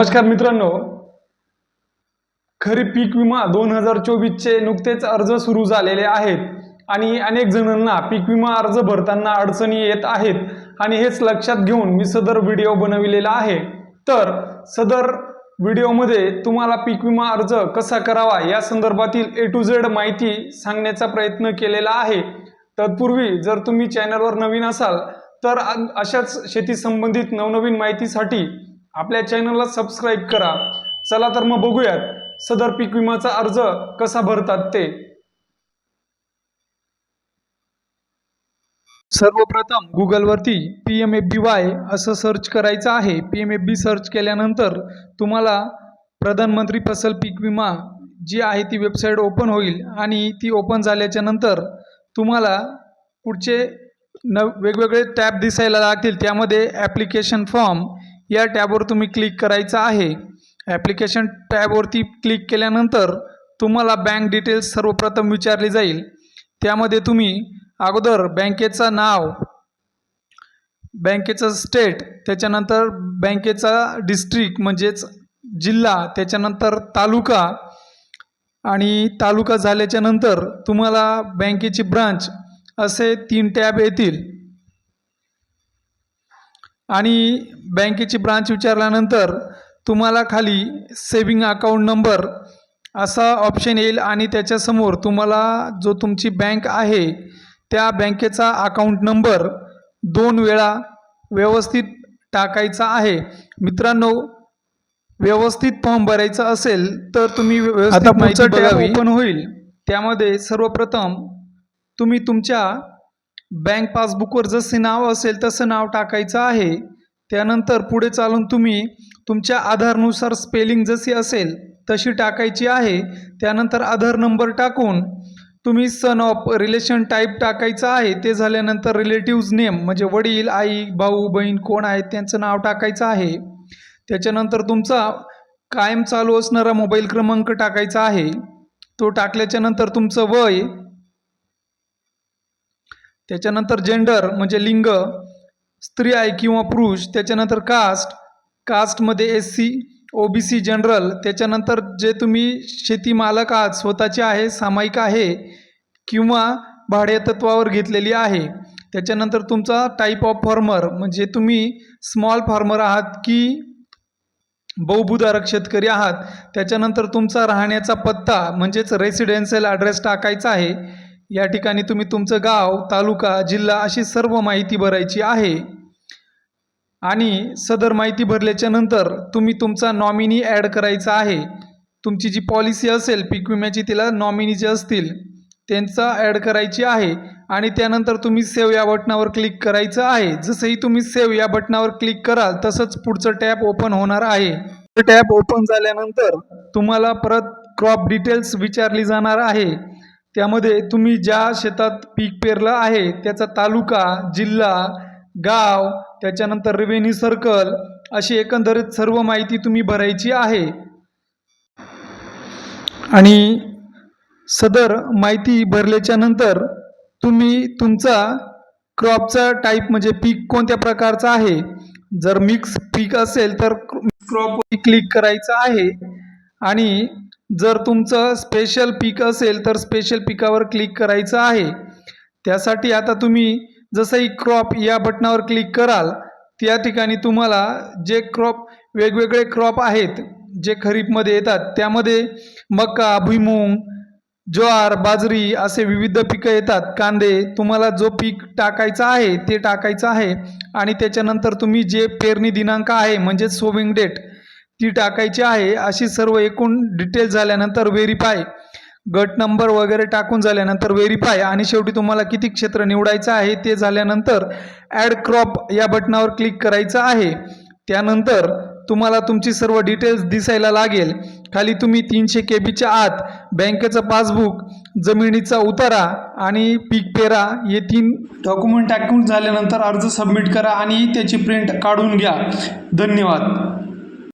नमस्कार मित्रांनो. खरीप पीक विमा दोन हजार चोवीसचे नुकतेच अर्ज सुरू झालेले आहेत आणि अनेक जणांना पीक विमा अर्ज भरताना अडचणी येत आहेत आणि हेच लक्षात घेऊन मी सदर व्हिडिओ बनविलेला आहे. तर सदर व्हिडिओमध्ये तुम्हाला पीक विमा अर्ज कसा करावा या संदर्भातील ए टू झेड माहिती सांगण्याचा प्रयत्न केलेला आहे. तत्पूर्वी जर तुम्ही चॅनलवर नवीन असाल तर अशाच शेती संबंधित नवनवीन माहितीसाठी आपल्या चॅनलला सबस्क्राईब करा. चला तर मग बघूयात सदर पीक विमाचा अर्ज कसा भरतात ते. सर्वप्रथम गुगलवरती P M F B Y असं सर्च करायचं आहे. P M F B search केल्यानंतर तुम्हाला प्रधानमंत्री फसल पीक विमा जी आहे ती वेबसाईट ओपन होईल आणि ती ओपन झाल्याच्यानंतर तुम्हाला पुढचे न वेगवेगळे टॅब दिसायला लागतील. त्यामध्ये ॲप्लिकेशन फॉर्म या टॅबवर तुम्ही क्लिक करायचं आहे. ॲप्लिकेशन टॅबवरती क्लिक केल्यानंतर तुम्हाला बँक डिटेल्स सर्वप्रथम विचारली जाईल. त्यामध्ये तुम्ही अगोदर बँकेचं नाव बँकेचं स्टेट त्याच्यानंतर बँकेचा डिस्ट्रिक्ट म्हणजेच जिल्हा त्याच्यानंतर तालुका आणि तालुका झाल्याच्यानंतर तुम्हाला बँकेची ब्रांच असे तीन टॅब येतील. आणि बँकेची ब्रांच विचारल्यानंतर तुम्हाला खाली सेविंग अकाउंट नंबर असा ऑप्शन येईल आणि त्याच्यासमोर तुम्हाला जो तुमची बँक आहे त्या बँकेचा अकाउंट नंबर दोन वेळा व्यवस्थित टाकायचा आहे मित्रांनो व्यवस्थित फॉर्म भरायचा असेल तर तुम्ही व्यवस्थित माहिती. ओपन होईल त्यामध्ये सर्वप्रथम तुम्ही तुमच्या बँक पासबुकवर जसे नाव असेल तसं नाव टाकायचं आहे. त्यानंतर पुढे चालून तुम्ही तुमच्या आधारनुसार स्पेलिंग जशी असेल तशी टाकायची आहे. त्यानंतर आधार नंबर टाकून तुम्ही सन ऑफ रिलेशन टाईप टाकायचं आहे. ते झाल्यानंतर रिलेटिव्ज नेम म्हणजे वडील आई भाऊ बहीण कोण आहेत त्यांचं नाव टाकायचं आहे. त्याच्यानंतर तुमचा कायम चालू असणारा मोबाईल क्रमांक टाकायचा आहे. तो टाकल्याच्यानंतर तुमचं वय त्याच्यानंतर जेंडर म्हणजे लिंग स्त्री आहे किंवा पुरुष त्याच्यानंतर कास्ट कास्टमध्ये S C O B C general त्याच्यानंतर जे तुम्ही शेती मालक आहात स्वतःचे आहे सामायिक आहे किंवा भाडेतत्वावर घेतलेली आहे त्याच्यानंतर तुमचा टाईप ऑफ फार्मर म्हणजे तुम्ही स्मॉल फार्मर आहात की बहुभूधारक शेतकरी आहात त्याच्यानंतर तुमचा राहण्याचा पत्ता म्हणजेच रेसिडेन्शियल ॲड्रेस टाकायचा आहे या ठिकाणी तुम्ही तुमचं गाव तालुका जिल्हा अशी सर्व माहिती भरायची आहे. आणि सदर माहिती भरल्याच्या नंतर तुम्ही तुमचा नॉमिनी ॲड करायचा आहे. तुमची जी पॉलिसी असेल पीक विम्याची तिला नॉमिनी जे असतील त्यांचा ॲड करायची आहे. आणि त्यानंतर तुम्ही सेव्ह या बटनावर क्लिक करायचं आहे. जसंही तुम्ही सेव्ह या बटनावर क्लिक कराल तसंच पुढचं टॅब ओपन होणार आहे. टॅब ओपन झाल्यानंतर तुम्हाला परत क्रॉप डिटेल्स विचारली जाणार आहे. त्यामध्ये तुम्ही ज्या शेतात पीक पेरलं आहे त्याचा तालुका जिल्हा गाव त्याच्यानंतर रेव्हेन्यू सर्कल अशी एकंदरीत सर्व माहिती तुम्ही भरायची आहे. आणि सदर माहिती भरल्याच्या नंतर तुम्ही तुमचा क्रॉपचा टाईप म्हणजे पीक कोणत्या प्रकारचं आहे? जर मिक्स पीक असेल तर क्रॉप क्लिक करायचं आहे. आणि जर तुमचं स्पेशल पीक असेल तर स्पेशल पिकावर क्लिक करायचं आहे. त्यासाठी आता तुम्ही जसंही क्रॉप या बटनावर क्लिक कराल त्या ठिकाणी तुम्हाला जे क्रॉप वेगवेगळे क्रॉप आहेत जे खरीपमध्ये येतात त्यामध्ये मका भुईमूग ज्वार बाजरी असे विविध पिकं येतात. कांदे तुम्हाला जो पीक टाकायचा आहे ते टाकायचं आहे. आणि त्याच्यानंतर तुम्ही जे पेरणी दिनांक आहे म्हणजेच सोविंग डेट ती टाकायची आहे. अशी सर्व एकूण डिटेल झाल्यानंतर व्हेरीफाय गट नंबर वगैरे टाकून झाल्यानंतर व्हेरीफाय आणि शेवटी तुम्हाला किती क्षेत्र निवडायचं आहे ते झाल्यानंतर ॲड क्रॉप या बटनावर क्लिक करायचं आहे. त्यानंतर तुम्हाला तुमची सर्व डिटेल्स दिसायला लागेल. खाली तुम्ही तीनशे के बीच्या आत बँकेचं पासबुक जमिनीचा उतारा आणि पीक पेरा हे तीन डॉक्युमेंट टाकून झाल्यानंतर अर्ज सबमिट करा आणि त्याची प्रिंट काढून घ्या. धन्यवाद.